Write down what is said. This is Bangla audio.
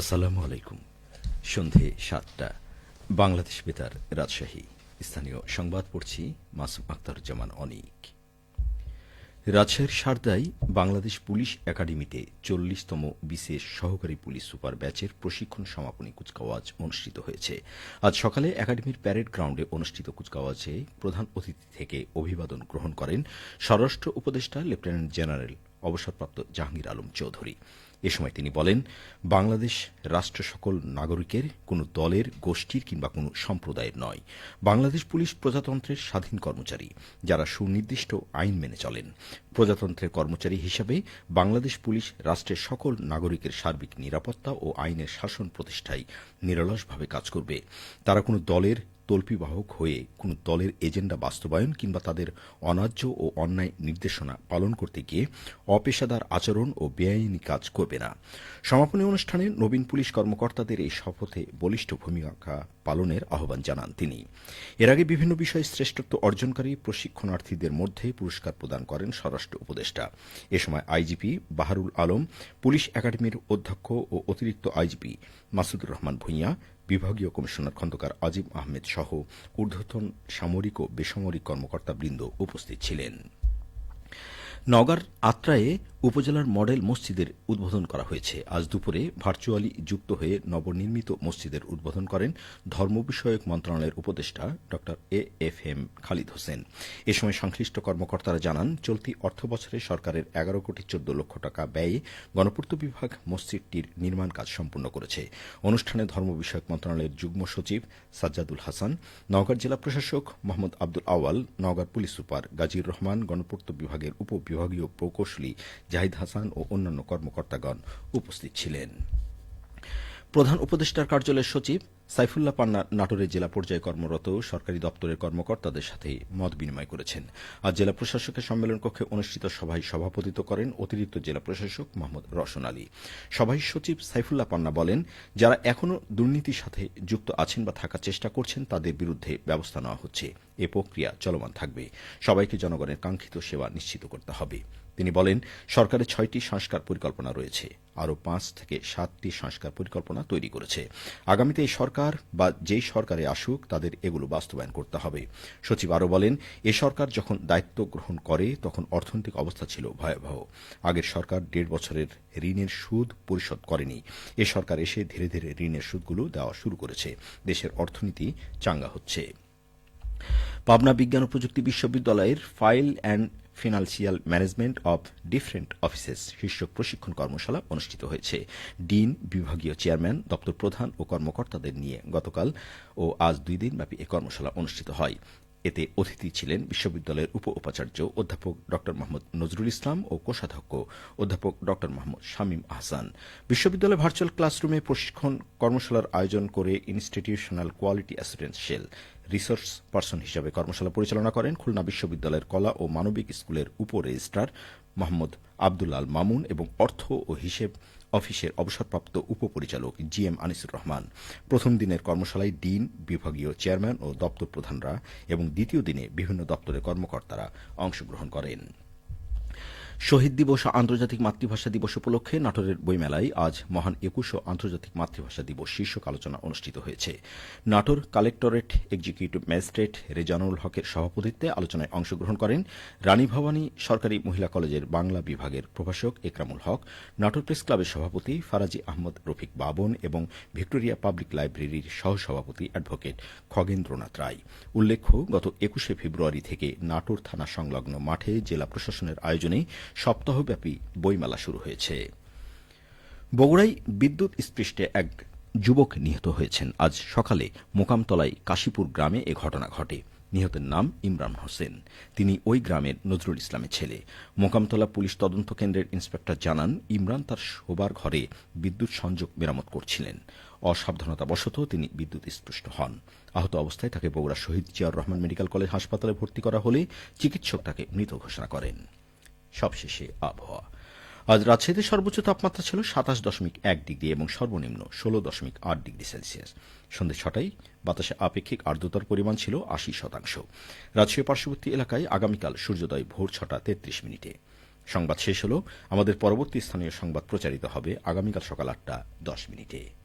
আসসালামু আলাইকুম। সন্ধে সাতটা, বাংলাদেশ বেতার রাজশাহী। স্থানীয় সংবাদ পড়ছি মাসুম আক্তার জামান অনিক। রাজশাহীর সারদায় বাংলাদেশ পুলিশ একাডেমিতে চল্লিশতম বিশেষ সহকারী পুলিশ সুপার ব্যাচের প্রশিক্ষণ সমাপনী কুচকাওয়াজ অনুষ্ঠিত হয়েছে। আজ সকালে একাডেমির প্যারেড গ্রাউন্ডে অনুষ্ঠিত কুচকাওয়াজে প্রধান অতিথি থেকে অভিবাদন গ্রহণ করেন স্বরাষ্ট্র উপদেষ্টা লেফটেন্যান্ট জেনারেল অবসরপ্রাপ্ত জাহাঙ্গীর আলম চৌধুরী। এ সময় তিনি বলেন, বাংলাদেশ রাষ্ট্র সকল নাগরিকের কোনো দলের, গোষ্ঠীর কিংবা কোনো সম্প্রদায়ের নয়। বাংলাদেশ পুলিশ প্রজাতন্ত্রের স্বাধীন কর্মচারী, যারা সুনির্দিষ্ট আইন মেনে চলেন। প্রজাতন্ত্রের কর্মচারী হিসাবে বাংলাদেশ পুলিশ রাষ্ট্রের সকল নাগরিকের সার্বিক নিরাপত্তা ও আইনের শাসন প্রতিষ্ঠায় নিরলসভাবে কাজ করবে। তারা কোনো দলের তল্পিবাহক হয়ে কোনো দলের এজেন্ডা বাস্তবায়ন কিংবা তাদের অন্যায্য ও অন্যায় নির্দেশনা পালন করতে গিয়ে অপেশাদার আচরণ ও বেআইনি কাজ করবে না। সমাপনী অনুষ্ঠানে নবীন পুলিশ কর্মকর্তাদের এই শপথে বলিষ্ঠ ভূমিকা পালনের আহ্বান জানান তিনি। এর আগে বিভিন্ন বিষয়ে শ্রেষ্ঠত্ব অর্জনকারী প্রশিক্ষণার্থীদের মধ্যে পুরস্কার প্রদান করেন স্বরাষ্ট্র উপদেষ্টা। এ সময় আইজিপি বাহারুল আলম, পুলিশ একাডেমির অধ্যক্ষ ও অতিরিক্ত আইজিপি মাসুদুর রহমান ভূঁইয়া বিভাগীয় কমিশনার খন্দকার আজিম আহমেদ সহ ঊর্ধ্বতন সামরিক ও বেসামরিক কর্মকর্তাবৃন্দ উপস্থিত ছিলেন। নগার আত্রায়ে উপজেলার মডেল মসজিদের উদ্বোধন করা হয়েছে। আজ দুপুরে ভার্চুয়ালি যুক্ত হয়ে নবনির্মিত মসজিদের উদ্বোধন করেন ধর্ম বিষয়ক মন্ত্রণালয়ের উপদেষ্টা ড A F M Khalid Hossain. এ সময় সংশ্লিষ্ট কর্মকর্তারা জানান, চলতি অর্থ বছরে সরকারের এগারো কোটি চোদ্দ লক্ষ টাকা ব্যয়ে গণপূর্ত বিভাগ মসজিদটির নির্মাণ কাজ সম্পন্ন করেছে। অনুষ্ঠানে ধর্ম বিষয়ক মন্ত্রণালয়ের যুগ্ম সচিব সাজ্জাদুল হাসান নওগাঁ জেলা প্রশাসক মোহাম্মদ আব্দুল আওয়াল নওগাঁ পুলিশ সুপার গাজীর রহমান গণপূর্ত বিভাগের উপবিভাগীয় প্রকৌশলী জাহিদ হাসান ও অন্যান্য কর্মকর্তাগণ উপস্থিত ছিলেন। প্রধান উপদেষ্টার কার্যালয়ের সচিব সাইফুল্লাহ পান্না নাটোরের জেলা পর্যায়ে কর্মরত সরকারি দপ্তরের কর্মকর্তাদের সাথে মত বিনিময় করেছেন। আজ জেলা প্রশাসকের সম্মেলন কক্ষে অনুষ্ঠিত সভায় সভাপতিত্ব করেন অতিরিক্ত জেলা প্রশাসক মোহাম্মদ রওশন আলী। সভায় সচিব সাইফুল্লাহ পান্না বলেন, যারা এখনও দুর্নীতির সাথে যুক্ত আছেন বা থাকার চেষ্টা করছেন, তাদের বিরুদ্ধে ব্যবস্থা নেওয়া হচ্ছে। এ প্রক্রিয়া চলমান থাকবে। সবাইকে জনগণের কাঙ্ক্ষিত সেবা নিশ্চিত করতে হবে। তিনি বলেন, সরকারের ছয়টি সংস্কার পরিকল্পনা রয়েছে, আরও পাঁচ থেকে সাতটি সংস্কার পরিকল্পনা তৈরি করেছে। আগামীতে এই সরকার বা যেই সরকারে আসুক, তাদের এগুলো বাস্তবায়ন করতে হবে। সচিব আরও বলেন, এ সরকার যখন দায়িত্ব গ্রহণ করে, তখন অর্থনৈতিক অবস্থা ছিল ভয়াবহ। আগের সরকার দেড় বছরের ঋণের সুদ পরিশোধ করেনি। এ সরকার এসে ধীরে ধীরে ঋণের সুদগুলো দেওয়া শুরু করেছে। দেশের অর্থনীতি চাঙ্গা হচ্ছে। পাবনা বিজ্ঞান ও প্রযুক্তি বিশ্ববিদ্যালয়ের file and financial management of different offices শীর্ষক প্রশিক্ষণ কর্মশালা অনুষ্ঠিত হয়েছে। ডিন, বিভাগীয় চেয়ারম্যান, দপ্তর প্রধান ও কর্মকর্তাদের নিয়ে গতকাল ও আজ দুই দিনব্যাপী এ কর্মশালা অনুষ্ঠিত হয়। এতে অতিথি ছিলেন বিশ্ববিদ্যালয়ের উপ উপাচার্য অধ্যাপক ড মোহাম্মদ নজরুল ইসলাম ও কোষাধ্যক্ষ অধ্যাপক ড মোহাম্মদ শামীম আহসান। বিশ্ববিদ্যালয় ভার্চুয়াল ক্লাসরুমে প্রশিক্ষণ কর্মশালার আয়োজন করে institutional quality assurance cell resource person হিসেবে কর্মশালা পরিচালনা করেন খুলনা বিশ্ববিদ্যালয়ের কলা ও মানবিক স্কুলের উপ রেজিস্ট্রার মোহাম্মদ আবদুল্লাল মামুন এবং অর্থ ও হিসেব অফিসের অবসরপ্রাপ্ত উপপরিচালক জি এম আনিসুর রহমান। প্রথম দিনের কর্মশালায় ডিন, বিভাগীয় চেয়ারম্যান ও দপ্তর প্রধানরা এবং দ্বিতীয় দিনে বিভিন্ন দপ্তরের কর্মকর্তারা অংশগ্রহণ করেন। শহীদ দিবস ও আন্তর্জাতিক মাতৃভাষা দিবস উপলক্ষে নাটোরের বইমেলায় আজ মহান একুশ ও আন্তর্জাতিক মাতৃভাষা দিবস শীর্ষক আলোচনা অনুষ্ঠিত হয়েছে। Natore collectorate executive magistrate Rezanul হকের সভাপতিত্বে আলোচনায় অংশগ্রহণ করেন রানী ভবানী সরকারি মহিলা কলেজের বাংলা বিভাগের প্রভাষক একরামুল হক, নাটোর প্রেস ক্লাবের সভাপতি ফারাজি আহমদ রফিক বাবন এবং ভিক্টোরিয়া পাবলিক লাইব্রেরির সহসভাপতি অ্যাডভোকেট খগেন্দ্রনাথ রায়। উল্লেখ্য, গত একুশে ফেব্রুয়ারি থেকে নাটোর থানা সংলগ্ন মাঠে জেলা প্রশাসনের আয়োজনে সপ্তাহব্যাপী বইমেলা শুরু হয়েছে। বগুড়ায় বিদ্যুৎ স্পৃষ্টে এক যুবক নিহত হয়েছেন। আজ সকালে মোকামতলায় কাশীপুর গ্রামে এ ঘটনা ঘটে। নিহতের নাম ইমরান হোসেন। তিনি ওই গ্রামের নজরুল ইসলামের ছেলে। মোকামতলা পুলিশ তদন্ত কেন্দ্রের ইন্সপেক্টর জানান, ইমরান তার শোবার ঘরে বিদ্যুৎ সংযোগ মেরামত করছিলেন। অসাবধানতাবশত তিনি বিদ্যুৎ স্পৃষ্ট হন। আহত অবস্থায় তাকে বগুড়া শহীদ জিয়াউর রহমান মেডিকেল কলেজ হাসপাতালে ভর্তি করা হলে চিকিৎসক তাকে মৃত ঘোষণা করেন। সবশেষে আবহাওয়া। আজ রাজশাহীতে সর্বোচ্চ তাপমাত্রা ছিল সাতাশ দশমিক এক ডিগ্রি এবং সর্বনিম্ন ষোলো দশমিক আট ডিগ্রি সেলসিয়াস। সন্ধ্যে ছটায় বাতাসে আপেক্ষিক আর্দ্রতার পরিমাণ ছিল আশি শতাংশ। রাজশাহী পার্শ্ববর্তী এলাকায় আগামীকাল সূর্যোদয় ভোর ছটা তেত্রিশ মিনিটে। সংবাদ শেষ হল, আমাদের পরবর্তী স্থানীয় সংবাদ প্রচারিত হবে আগামীকাল সকাল আটটা দশ মিনিটে।